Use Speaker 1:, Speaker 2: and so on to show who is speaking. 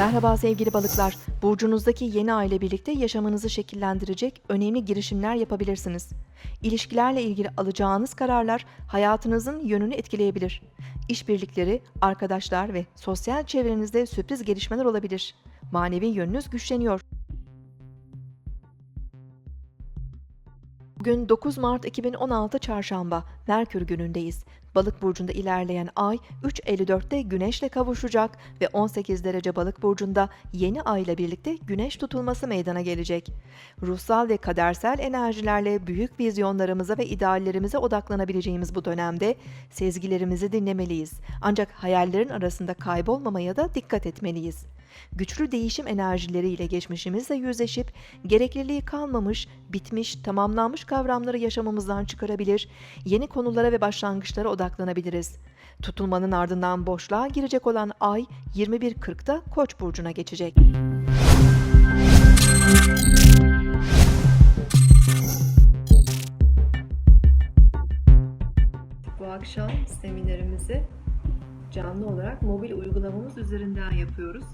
Speaker 1: Merhaba sevgili balıklar. Burcunuzdaki yeni ay ile birlikte yaşamınızı şekillendirecek önemli girişimler yapabilirsiniz. İlişkilerle ilgili alacağınız kararlar hayatınızın yönünü etkileyebilir. İşbirlikleri, arkadaşlar ve sosyal çevrenizde sürpriz gelişmeler olabilir. Manevi yönünüz güçleniyor. Bugün 9 Mart 2016 Çarşamba, Merkür günündeyiz. Balık burcunda ilerleyen ay 3.54'te Güneş'le kavuşacak ve 18 derece Balık burcunda yeni ay ile birlikte Güneş tutulması meydana gelecek. Ruhsal ve kadersel enerjilerle büyük vizyonlarımıza ve ideallerimize odaklanabileceğimiz bu dönemde sezgilerimizi dinlemeliyiz. Ancak hayallerin arasında kaybolmamaya da dikkat etmeliyiz. Güçlü değişim enerjileriyle geçmişimizle yüzleşip gerekliliği kalmamış, bitmiş, tamamlanmış kavramları yaşamımızdan çıkarabilir, yeni konulara ve başlangıçlara odaklanabiliriz. Tutulmanın ardından boşluğa girecek olan ay 21.40'da Koç burcuna geçecek. Bu akşam seminerimizi canlı olarak mobil uygulamamız üzerinden yapıyoruz.